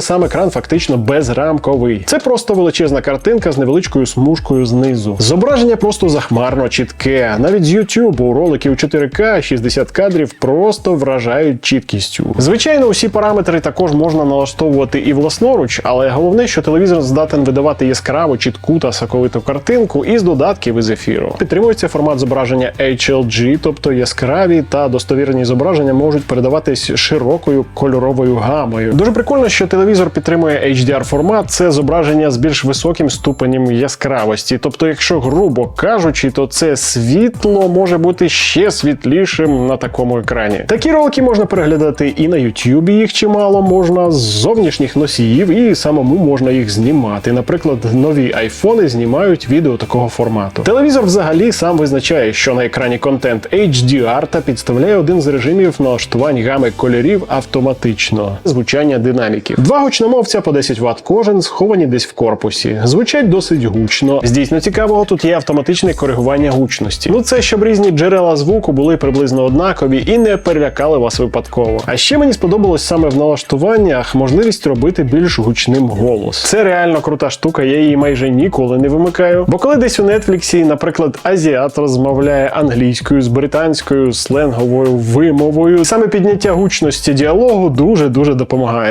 Сам екран фактично безрамковий. Це просто величезна картинка з невеличкою смужкою знизу. Зображення просто захмарно чітке. Навіть з YouTube у 4К 60 кадрів просто вражають чіткістю. Звичайно, усі параметри також можна налаштовувати і власноруч, але головне, що телевізор здатен видавати яскраву, чітку та соковиту картинку із додатків із ефіру. Підтримується формат зображення HLG, тобто яскраві та достовірні зображення можуть передаватись широкою кольоровою гамою. Дуже прикольно, що телевізор підтримує HDR формат. Це зображення з більш високим ступенем яскравості. Тобто, якщо грубо кажучи, то це світло може бути ще світлішим на такому екрані. Такі ролики можна переглядати і на YouTube, їх чимало можна з зовнішніх носіїв, і самому можна їх знімати. Наприклад, нові айфони знімають відео такого формату. Телевізор взагалі сам визначає, що на екрані контент HDR та підставляє один з режимів налаштувань гами кольорів автоматично. Звучання динаміків. Два гучномовця по 10 Вт кожен сховані десь в корпусі. Звучать досить гучно. З дійсно цікавого тут є автоматичне коригування гучності. Ну це щоб різні джерела звуку були приблизно однакові і не перелякали вас випадково. А ще мені сподобалось саме в налаштуваннях можливість робити більш гучним голос. Це реально крута штука, я її майже ніколи не вимикаю. Бо коли десь у Нетфліксі, наприклад, азіат розмовляє англійською з британською сленговою вимовою, саме підняття гучності діалогу дуже дуже допомагає.